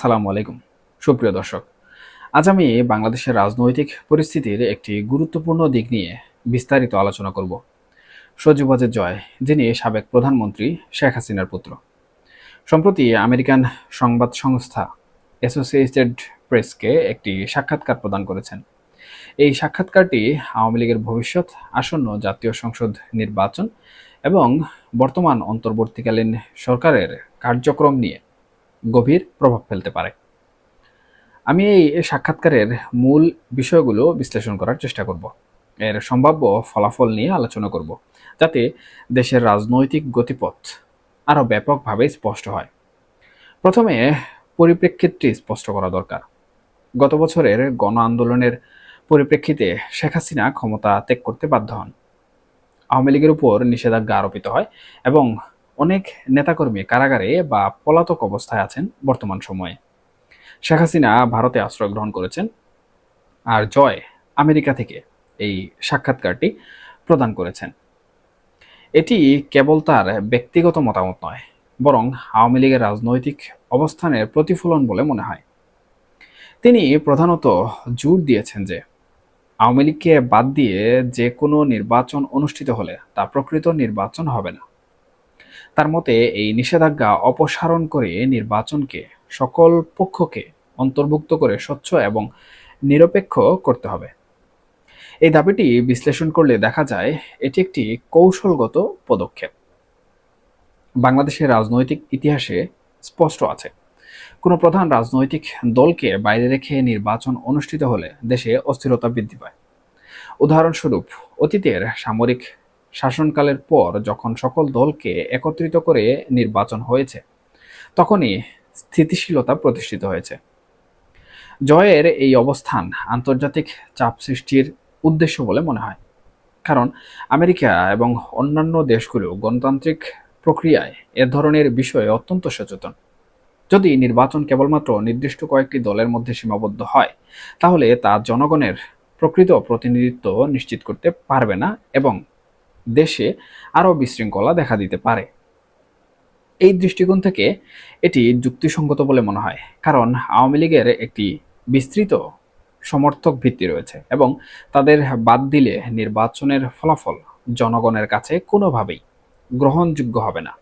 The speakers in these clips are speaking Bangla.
আসসালামু আলাইকুম। সুপ্রিয় দর্শক, আজ আমি বাংলাদেশের রাজনৈতিক পরিস্থিতির একটি গুরুত্বপূর্ণ দিক নিয়ে বিস্তারিত আলোচনা করব। সজীবাজের জয়, যিনি সাবেক প্রধানমন্ত্রী শেখ হাসিনার পুত্র। সম্প্রতি আমেরিকান সংবাদ সংস্থা অ্যাসোসিয়েটেড প্রেসকে একটি সাক্ষাৎকার প্রদান করেছেন। এই সাক্ষাৎকারটি আওয়ামী লীগের ভবিষ্যৎ, আসন্ন জাতীয় সংসদ নির্বাচন এবং বর্তমান অন্তর্বর্তীকালীন সরকারের কার্যক্রম নিয়ে গভীর প্রভাব ফেলতে পারে। আমি এই সাক্ষাৎকারের মূল বিষয়গুলো বিশ্লেষণ করার চেষ্টা করব। এর সম্ভাব্য ফলাফল নিয়ে আলোচনা করব, যাতে দেশের রাজনৈতিক গতিপথ আরও ব্যাপকভাবে স্পষ্ট হয়। প্রথমে পরিপ্রেক্ষিতটি স্পষ্ট করা দরকার। গত বছরের গণ আন্দোলনের পরিপ্রেক্ষিতে শেখ হাসিনা ক্ষমতা ত্যাগ করতে বাধ্য হন। আওয়ামী লীগের উপর নিষেধাজ্ঞা আরোপিত হয় এবং অনেক নেতাকর্মী কারাগারে বা পলাতক অবস্থায় আছেন বর্তমান সময়ে। শেখ হাসিনা ভারতে আশ্রয় গ্রহণ করেছেন আর জয় আমেরিকা থেকে এই সাক্ষাৎকারটি প্রদান করেছেন। এটি কেবল তার ব্যক্তিগত মতামত নয়, বরং আওয়ামী লীগের রাজনৈতিক অবস্থানের প্রতিফলন বলে মনে হয়। তিনি প্রধানত জোর দিয়েছেন যে, আওয়ামী লীগকে বাদ দিয়ে যে কোনো নির্বাচন অনুষ্ঠিত হলে তা প্রকৃত নির্বাচন হবে না। তার মতে, এই নিষেধাজ্ঞা অপসারণ করে নির্বাচনকে সকল পক্ষকে অন্তর্ভুক্ত করে স্বচ্ছ এবং নিরপেক্ষ করতে হবে। এই দাবিটি বিশ্লেষণ করলে দেখা যায়, এটি একটি কৌশলগত পদক্ষেপ। বাংলাদেশের রাজনৈতিক ইতিহাসে স্পষ্ট আছে। কোনো প্রধান রাজনৈতিক দলকে বাইরে রেখে নির্বাচন অনুষ্ঠিত হলে দেশে অস্থিরতা বৃদ্ধি পায়। উদাহরণস্বরূপ, অতীতের সামরিক শাসনকালের পর যখন সকল দলকে একত্রিত করে নির্বাচন হয়েছে, তখনই স্থিতিশীলতা প্রতিষ্ঠিত হয়েছে। জয়ের এই অবস্থান আন্তর্জাতিক চাপ সৃষ্টির উদ্দেশ্য বলে মনে হয়। কারণ আমেরিকা এবং অন্যান্য দেশগুলো গণতান্ত্রিক প্রক্রিয়ায় এ ধরনের বিষয়ে অত্যন্ত সচেতন। যদি নির্বাচন কেবলমাত্র নির্দিষ্ট কয়েকটি দলের মধ্যে সীমাবদ্ধ হয়, তাহলে তা জনগণের প্রকৃত প্রতিনিধিত্ব নিশ্চিত করতে পারবে না এবং দেশে আরও বিশৃঙ্খলা দেখা দিতে পারে। এই দৃষ্টিকোণ থেকে এটি যুক্তিসঙ্গত বলে মনে হয়, কারণ আওয়ামী লীগের একটি বিস্তৃত সমর্থক ভিত্তি রয়েছে এবং তাদের বাদ দিলে নির্বাচনের ফলাফল জনগণের কাছে কোনোভাবেই গ্রহণযোগ্য হবে না।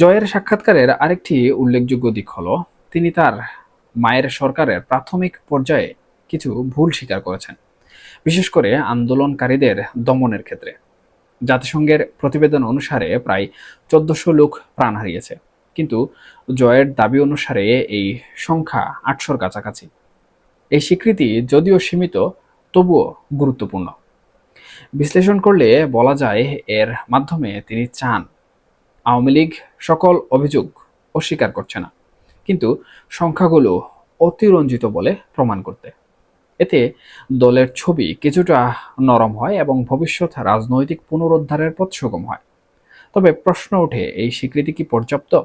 জয়ের সাক্ষাৎকারের আরেকটি উল্লেখযোগ্য দিক হলো, তিনি তার মায়ের সরকারের প্রাথমিক পর্যায়ে কিছু ভুল স্বীকার করেছেন, বিশেষ করে আন্দোলনকারীদের দমনের ক্ষেত্রে। জাতিসংঘের প্রতিবেদন অনুসারে প্রায় চোদ্দশো লোক প্রাণ হারিয়েছে। কিন্তু জয়ের দাবি অনুসারে এই সংখ্যা আটশোর কাছাকাছি। এই স্বীকৃতি যদিও সীমিত, তবুও গুরুত্বপূর্ণ। বিশ্লেষণ করলে বলা যায় এর মাধ্যমে তিনি চান, আওয়ামী লীগ সকল অভিযোগ অস্বীকার করছে না, কিন্তু সংখ্যাগুলো অতিরঞ্জিত বলে প্রমাণ করতে। এতে দলের ছবি কিছুটা নরম হয় এবং ভবিষ্যৎ রাজনৈতিক পুনরুদ্ধারের পথ সুগম হয়। তবে প্রশ্ন ওঠে, এই স্বীকৃতি কি পর্যাপ্ত?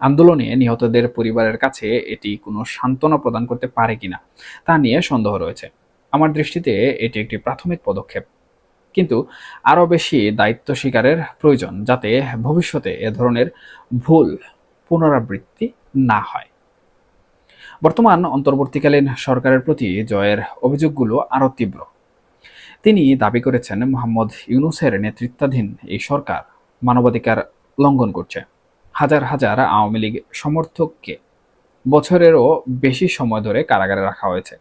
আন্দোলনে নিহতদের পরিবারের কাছে এটি কোনো সান্ত্বনা প্রদান করতে পারে কিনা তা নিয়ে সন্দেহ রয়েছে। আমার দৃষ্টিতে এটি একটি প্রাথমিক পদক্ষেপ। কিন্তু আরও বেশি দায়িত্ব স্বীকারের প্রয়োজন যাতে ভবিষ্যতে এ ধরনের ভুল পুনরাবৃত্তি না হয়। বর্তমান অন্তর্বর্তীকালীন সরকারের প্রতি জয়ের অভিযোগগুলো আরও তীব্র। তিনি দাবি করেছেন মোহাম্মদ ইউনুসের নেতৃত্বাধীন এই সরকার মানবাধিকার লঙ্ঘন করছে। হাজার হাজার আওয়ামী লীগ সমর্থককে বছরেরও বেশি সময় ধরে কারাগারে রাখা হয়েছে।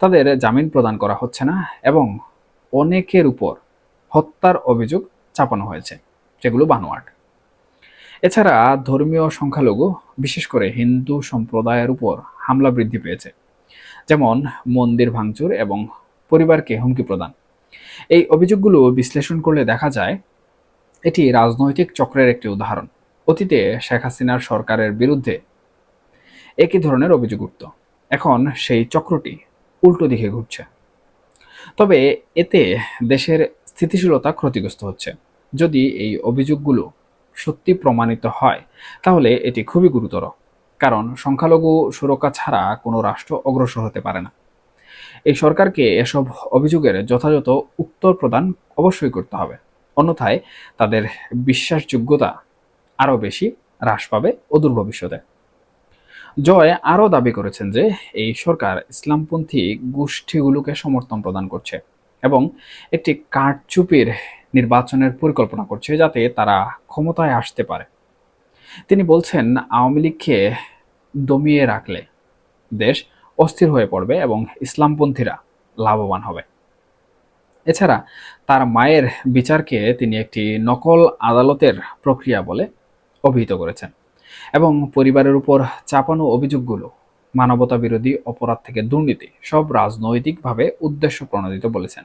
তাদের জামিন প্রদান করা হচ্ছে না এবং অনেকের উপর হত্যার অভিযোগ চাপানো হয়েছে, যেগুলো বানোয়াট। এছাড়া ধর্মীয় সংখ্যালঘু, বিশেষ করে হিন্দু সম্প্রদায়ের উপর হামলা বৃদ্ধি পেয়েছে। যেমন, মন্দির ভাঙচুর এবং পরিবারকে হুমকি প্রদান। এই অভিযোগগুলো বিশ্লেষণ করলে দেখা যায়, এটি রাজনৈতিক চক্রের একটি উদাহরণ। অতীতে শেখ হাসিনার সরকারের বিরুদ্ধে একই ধরনের অভিযোগ উঠত। এখন সেই চক্রটি উল্টো দিকে ঘুরছে। তবে এতে দেশের স্থিতিশীলতা ক্ষতিগ্রস্ত হচ্ছে। যদি এই অভিযোগগুলো সত্যি প্রমাণিত হয়, তাহলে এটি খুবই গুরুতর। কারণ সংখ্যালঘু সুরক্ষা ছাড়া কোনো রাষ্ট্র অগ্রসর হতে পারে না। এই সরকারকে এসব অভিযোগের যথাযথ উত্তর প্রদান অবশ্যই করতে হবে। অন্যথায় তাদের বিশ্বাসযোগ্যতা আরও বেশি হ্রাস পাবে অদূর ভবিষ্যতে। জয় আরও দাবি করেছেন যে এই সরকার ইসলামপন্থী গোষ্ঠীগুলোকে সমর্থন প্রদান করছে এবং একটি কারচুপির নির্বাচনের পরিকল্পনা করছে যাতে তারা ক্ষমতায় আসতে পারে। তিনি বলছেন, আওয়ামী লীগকে দমিয়ে রাখলে দেশ অস্থির হয়ে পড়বে এবং ইসলামপন্থীরা লাভবান হবে। এছাড়া তার মায়ের বিচারকে তিনি একটি নকল আদালতের প্রক্রিয়া বলে অভিহিত করেছেন এবং পরিবারের উপর চাপানো অভিযোগগুলো মানবতা বিরোধী অপরাধ থেকে দুর্নীতি সব রাজনৈতিকভাবে উদ্দেশ্য প্রণোদিত বলেছেন।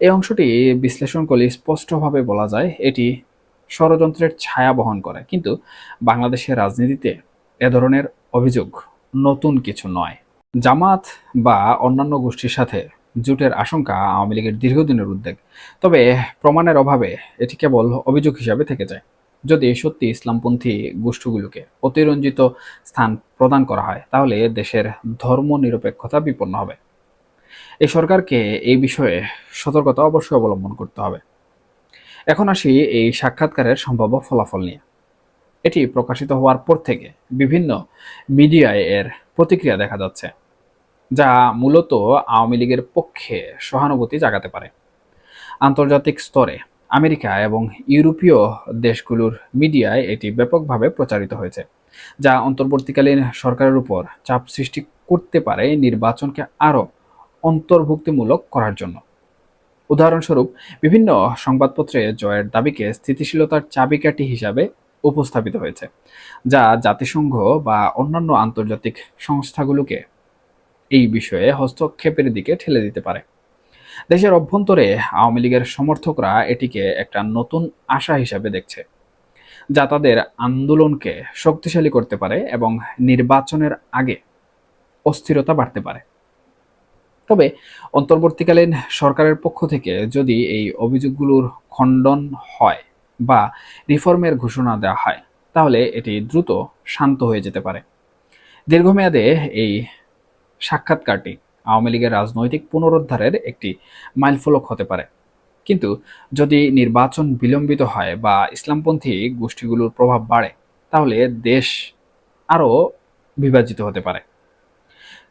এই অংশটি বিশ্লেষণ করলে স্পষ্টভাবে বলা যায় এটি ষড়যন্ত্রের ছায়া বহন করে। কিন্তু বাংলাদেশের রাজনীতিতে এ ধরনের অভিযোগ নতুন কিছু নয়। জামাত বা অন্যান্য গোষ্ঠীর সাথে জোটের আশঙ্কা আওয়ামী লীগের দীর্ঘদিনের উদ্বেগ। তবে প্রমাণের অভাবে এটি কেবল অভিযোগ হিসাবে থেকে যায়। যদি সত্যি ইসলামপন্থী গোষ্ঠীগুলোকে অতিরঞ্জিত স্থান প্রদান করা হয়, তাহলে দেশের ধর্ম নিরপেক্ষতা বিপন্ন হবে। এই সরকারকে এই বিষয়ে সতর্কতা অবশ্যই অবলম্বন করতে হবে। এখন আসি এই সাক্ষাৎকারের সম্ভাব্য ফলাফল নিয়ে। এটি প্রকাশিত হওয়ার পর থেকে বিভিন্ন মিডিয়ায় এর প্রতিক্রিয়া দেখা যাচ্ছে, যা মূলত আওয়ামী লীগের পক্ষে সহানুভূতি জাগাতে পারে। আন্তর্জাতিক স্তরে আমেরিকা এবং ইউরোপীয় দেশগুলোর মিডিয়ায় এটি ব্যাপকভাবে প্রচারিত হয়েছে, যা অন্তর্বর্তীকালীন সরকারের উপর চাপ সৃষ্টি করতে পারে নির্বাচনকে আরও অন্তর্ভুক্তিমূলক করার জন্য। উদাহরণস্বরূপ, বিভিন্ন সংবাদপত্রে জয়ের দাবিকে স্থিতিশীলতার চাবিকাঠি হিসাবে উপস্থাপিত হয়েছে, যা জাতিসংঘ বা অন্যান্য আন্তর্জাতিক সংস্থাগুলোকে এই বিষয়ে হস্তক্ষেপের দিকে ঠেলে দিতে পারে। দেশের অভ্যন্তরে আওয়ামী লীগের সমর্থকরা এটিকে একটা নতুন আশা হিসাবে দেখছে, যা তাদের আন্দোলনকে শক্তিশালী করতে পারে এবং নির্বাচনের আগে অস্থিরতা বাড়তে পারে। তবে অন্তর্বর্তীকালীন সরকারের পক্ষ থেকে যদি এই অভিযোগগুলোর খণ্ডন হয় বা রিফর্মের ঘোষণা দেওয়া হয়, তাহলে এটি দ্রুত শান্ত হয়ে যেতে পারে। দীর্ঘমেয়াদে এই সাক্ষাৎকারটি আওয়ামী লীগের রাজনৈতিক পুনরুদ্ধারের একটি মাইলফলক হতে পারে। কিন্তু যদি নির্বাচন বিলম্বিত হয় বা ইসলামপন্থী গোষ্ঠীগুলোর প্রভাব বাড়ে, তাহলে দেশ আরও বিভাজিত হতে পারে।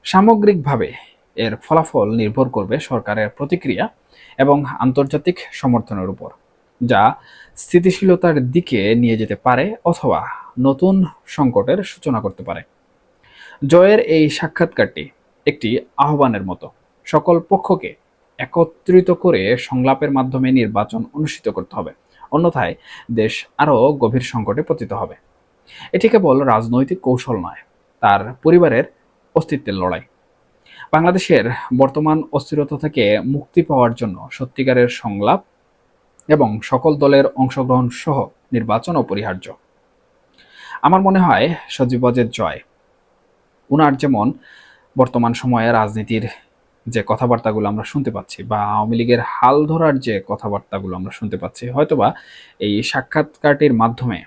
সামগ্রিকভাবে এর ফলাফল নির্ভর করবে সরকারের প্রতিক্রিয়া এবং আন্তর্জাতিক সমর্থনের উপর, যা স্থিতিশীলতার দিকে নিয়ে যেতে পারে অথবা নতুন সংকটের সূচনা করতে পারে। জয়ের এই সাক্ষাৎকারটি একটি আহ্বানের মতো, সকল পক্ষকে একত্রিত করে সংলাপের মাধ্যমে নির্বাচন অনুষ্ঠিত করতে হবে। অন্যথায় দেশ আরও গভীর সংকটে পতিত হবে। এটি কেবল রাজনৈতিক কৌশল নয়, তার পরিবারের অস্তিত্বের লড়াই। বাংলাদেশের বর্তমান অস্থিরতা থেকে মুক্তি পাওয়ার জন্য সত্যিকারের সংলাপ এবং সকল দলের অংশগ্রহণ সহ নির্বাচন অপরিহার্য। আমার মনে হয় সজীব জয়, উনার যেমন বর্তমান সময়ে রাজনীতির যে কথাবার্তাগুলো আমরা শুনতে পাচ্ছি বা আওয়ামী লীগের হাল ধরার যে কথাবার্তাগুলো আমরা শুনতে পাচ্ছি, হয়তোবা এই সাক্ষাৎকারটির মাধ্যমে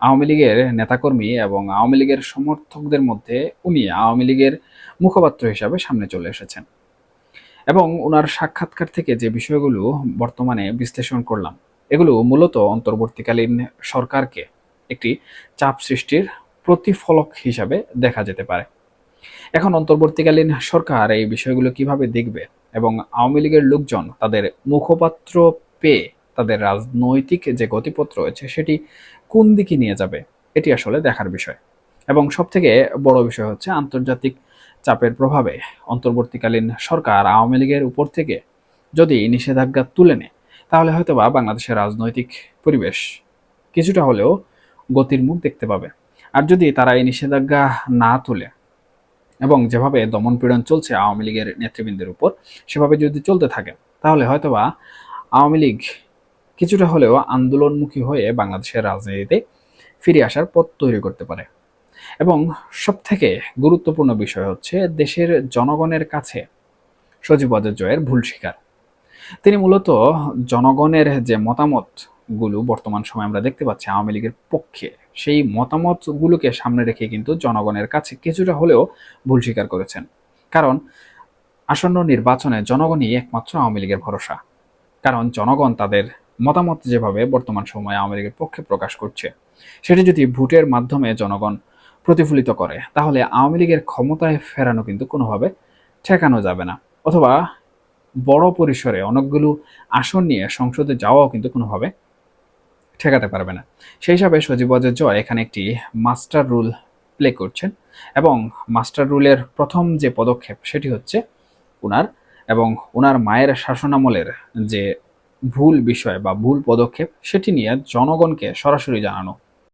আওয়ামী লীগের নেতাকর্মী এবং আওয়ামী লীগের সমর্থকদের মধ্যে উনি আওয়ামী লীগের মুখপাত্র হিসাবে সামনে চলে এসেছেন। এবং ওনার সাক্ষাৎকার থেকে যে বিষয়গুলো বর্তমানে বিশ্লেষণ করলাম, এগুলো মূলত অন্তর্বর্তীকালীন সরকারকে একটি চাপ সৃষ্টির প্রতিফলক হিসাবে দেখা যেতে পারে। এখন অন্তর্বর্তীকালীন সরকার এই বিষয়গুলো কীভাবে দেখবে এবং আওয়ামী লীগের লোকজন তাদের মুখপাত্র পেয়ে তাদের রাজনৈতিক যে গতিপথ রয়েছে, সেটি কোন দিকে নিয়ে যাবে, এটি আসলে দেখার বিষয়। এবং সবথেকে বড় বিষয় হচ্ছে আন্তর্জাতিক চাপের প্রভাবে অন্তর্বর্তীকালীন সরকার আওয়ামী লীগের উপর থেকে যদি নিষেধাজ্ঞা তুলে নেয়, তাহলে হয়তো বা বাংলাদেশের রাজনৈতিক পরিবেশ কিছুটা হলেও গতির মুখ দেখতে পাবে। আর যদি তারা এই নিষেধাজ্ঞা না তুলে এবং যেভাবে দমনপীড়ন চলছে আওয়ামী লীগের নেতৃবৃন্দের উপর, সেভাবে যদি চলতে থাকে, তাহলে হয়তোবা আওয়ামী লীগ কিছুটা হলেও আন্দোলনমুখী হয়ে বাংলাদেশের রাজনীতিতে ফিরে আসার পথ তৈরি করতে পারে। এবং সবথেকে গুরুত্বপূর্ণ বিষয় হচ্ছে দেশের জনগণের কাছে সজীব জয়ের ভুল স্বীকার। তিনি মূলত জনগণের যে মতামতগুলো বর্তমান সময় আমরা দেখতে পাচ্ছি আওয়ামী লীগের পক্ষে, সেই মতামতগুলোকে সামনে রেখে কিন্তু জনগণের কাছে কিছুটা হলেও ভুল স্বীকার করেছেন। কারণ আসন্ন নির্বাচনে জনগণই একমাত্র আওয়ামী লীগের ভরসা। কারণ জনগণ তাদের মতামত যেভাবে বর্তমান সময়ে আওয়ামী লীগের পক্ষে প্রকাশ করছে, সেটি যদি ভোটের মাধ্যমে জনগণ প্রতিফলিত করে, তাহলে আওয়ামী লীগের ক্ষমতায় ফেরানো কিন্তু কোনোভাবে ঠেকানো যাবে না। অথবা বড় পরিসরে অনেকগুলো আসন নিয়ে সংসদে যাওয়াও কিন্তু কোনোভাবে ঠেকাতে পারবে না। সেই হিসাবে সজীব জয় এখানে একটি মাস্টার রুল প্লে করছেন এবং মাস্টার রুলের প্রথম যে পদক্ষেপ সেটি হচ্ছে উনার এবং ওনার মায়ের শাসনামলের যে ভুল বিষয় বা ভুল পদক্ষেপ সেটি নিয়ে জনগণকে সরাসরি জানানো।